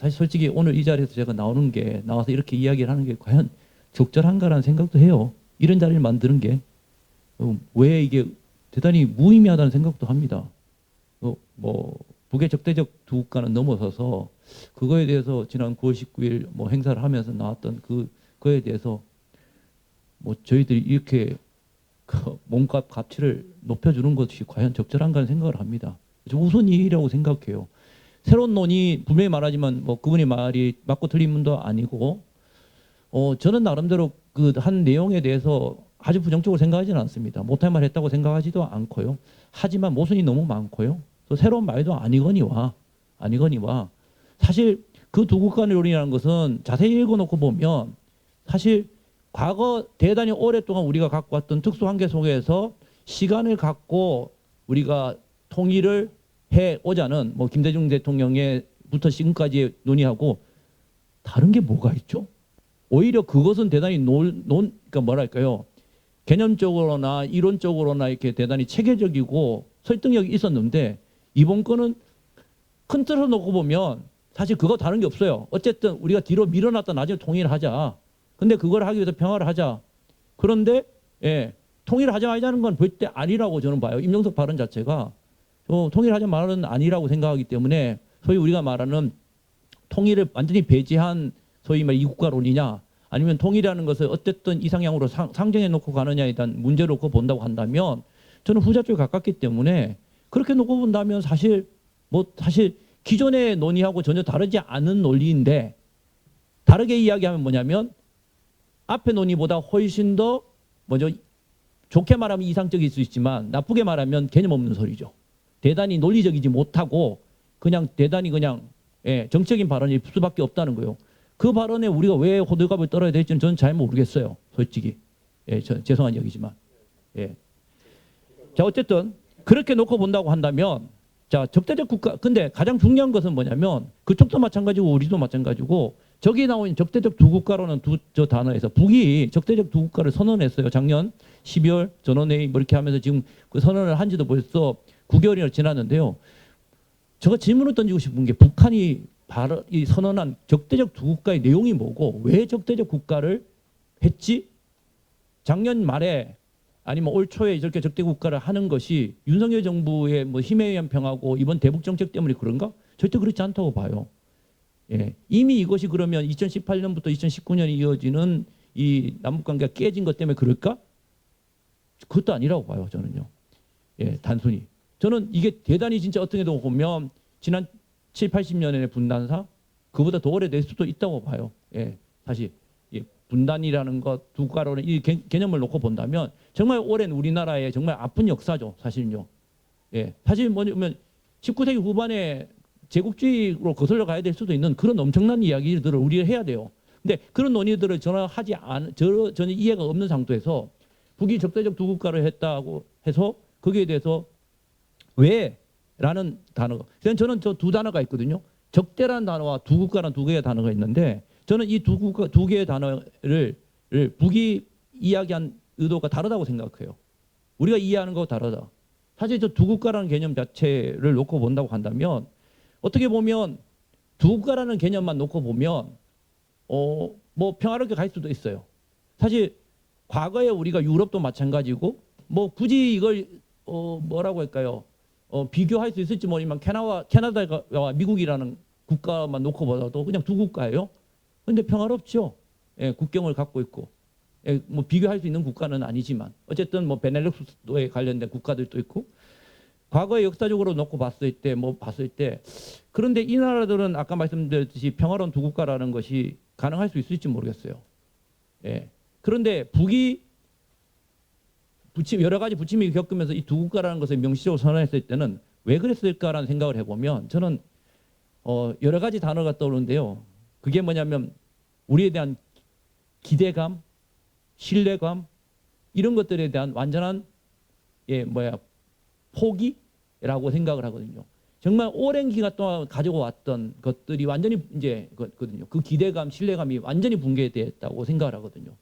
사실 솔직히 오늘 이 자리에서 제가 나오는 게 나와서 이렇게 이야기를 하는 게 과연 적절한가라는 생각도 해요. 이런 자리를 만드는 게 왜 이게 대단히 무의미하다는 생각도 합니다. 어, 뭐 북의 적대적 두 국가는 넘어서서 그거에 대해서 지난 9월 19일 뭐 행사를 하면서 나왔던 그 그에 대해서 뭐 저희들이 이렇게 그 몸값 가치를 높여주는 것이 과연 적절한가 생각을 합니다. 저 우선이라고 생각해요. 새로운 논의 분명히 말하지만 뭐 그분의 말이 맞고 틀린 분도 아니고 어 저는 나름대로 그 한 내용에 대해서 아주 부정적으로 생각하지는 않습니다. 못할 말 했다고 생각하지도 않고요. 하지만 모순이 너무 많고요. 또 새로운 말도 아니거니와 아니거니와 사실 그 두 국가 논의라는 것은 자세히 읽어놓고 보면 사실 과거 대단히 오랫동안 우리가 갖고 왔던 특수 한계 속에서 시간을 갖고 우리가 통일을 해 오자는 뭐 김대중 대통령의부터 지금까지 논의하고 다른 게 뭐가 있죠? 오히려 그것은 대단히 논, 논 그러니까 뭐랄까요? 개념적으로나 이론적으로나 이렇게 대단히 체계적이고 설득력이 있었는데 이번 거는 큰 틀을 놓고 보면 사실 그거 다른 게 없어요. 어쨌든 우리가 뒤로 밀어놨다 나중에 통일을 하자. 근데 그걸 하기 위해서 평화를 하자. 그런데 예, 통일을 하자 말자는 건 절대 아니라고 저는 봐요. 임종석 발언 자체가 어, 통일하자 말은 아니라고 생각하기 때문에 소위 우리가 말하는 통일을 완전히 배제한 소위 말 이국가론이냐 아니면 통일이라는 것을 어쨌든 이상향으로 상, 상정해 놓고 가느냐에 대한 문제로 놓고 본다고 한다면 저는 후자 쪽에 가깝기 때문에 그렇게 놓고 본다면 사실 뭐 사실 기존의 논의하고 전혀 다르지 않은 논리인데 다르게 이야기하면 뭐냐면 앞에 논의보다 훨씬 더 먼저 좋게 말하면 이상적일 수 있지만 나쁘게 말하면 개념 없는 소리죠. 대단히 논리적이지 못하고 그냥 대단히 그냥 예, 정적인 발언일 수밖에 없다는 거예요. 그 발언에 우리가 왜 호들갑을 떨어야 될지는 저는 잘 모르겠어요. 솔직히. 예, 저, 죄송한 얘기지만. 예. 자, 어쨌든 그렇게 놓고 본다고 한다면 자, 적대적 국가 근데 가장 중요한 것은 뭐냐면 그쪽도 마찬가지고 우리도 마찬가지고 저기 나온 적대적 두 국가로는 두 저 단어에서 북이 적대적 두 국가를 선언했어요. 작년 12월 전원회의 뭐 이렇게 하면서 지금 그 선언을 한 지도 벌써 9개월이나 지났는데요. 제가 질문을 던지고 싶은 게 북한이 바로 이 선언한 적대적 두 국가의 내용이 뭐고 왜 적대적 국가를 했지? 작년 말에 아니면 올 초에 이렇게 적대 국가를 하는 것이 윤석열 정부의 뭐 힘에 의한 평하고 이번 대북 정책 때문에 그런가? 절대 그렇지 않다고 봐요. 예. 이미 이것이 그러면 2018년부터 2019년이 이어지는 이 남북 관계가 깨진 것 때문에 그럴까? 그것도 아니라고 봐요, 저는요. 예, 단순히. 저는 이게 대단히 진짜 어떻게 보면 지난 7, 80년의 분단사 그보다 더 오래될 수도 있다고 봐요. 예, 사실 예, 분단이라는 것 두 가로는 이 개, 개념을 놓고 본다면 정말 오랜 우리나라의 정말 아픈 역사죠. 사실요. 예, 사실 뭐냐면 19세기 후반에 제국주의로 거슬러 가야 될 수도 있는 그런 엄청난 이야기들을 우리가 해야 돼요. 근데 그런 논의들을 전혀 하지 않, 저, 전혀 이해가 없는 상태에서 북이 적대적 두 국가를 했다고 해서 거기에 대해서 왜? 라는 단어가. 저는 저 두 단어가 있거든요. 적대라는 단어와 두 국가라는 두 개의 단어가 있는데 저는 이 두 국가 두 개의 단어를 를 북이 이야기한 의도가 다르다고 생각해요. 우리가 이해하는 거 다르다. 사실 저 두 국가라는 개념 자체를 놓고 본다고 한다면 어떻게 보면 두 국가라는 개념만 놓고 보면 어 뭐 평화롭게 갈 수도 있어요. 사실 과거에 우리가 유럽도 마찬가지고 뭐 굳이 이걸 어 뭐라고 할까요? 어 비교할 수 있을지 모르지만 캐나와 캐나다와 미국이라는 국가만 놓고 보다도 그냥 두 국가예요. 근데 평화롭죠. 예, 국경을 갖고 있고. 예, 뭐 비교할 수 있는 국가는 아니지만 어쨌든 뭐 베넬룩스도에 관련된 국가들도 있고 과거의 역사적으로 놓고 봤을 때 뭐 봤을 때 그런데 이 나라들은 아까 말씀드렸듯이 평화로운 두 국가라는 것이 가능할 수 있을지 모르겠어요. 예. 그런데 북이 부침 여러 가지 부침이 겪으면서 이 두 국가라는 것을 명시적으로 선언했을 때는 왜 그랬을까라는 생각을 해보면 저는 어 여러 가지 단어가 떠오르는데요. 그게 뭐냐면 우리에 대한 기대감, 신뢰감 이런 것들에 대한 완전한 예 뭐야 포기라고 생각을 하거든요. 정말 오랜 기간 동안 가지고 왔던 것들이 완전히 이제 거든요. 그 기대감, 신뢰감이 완전히 붕괴됐다고 생각을 하거든요.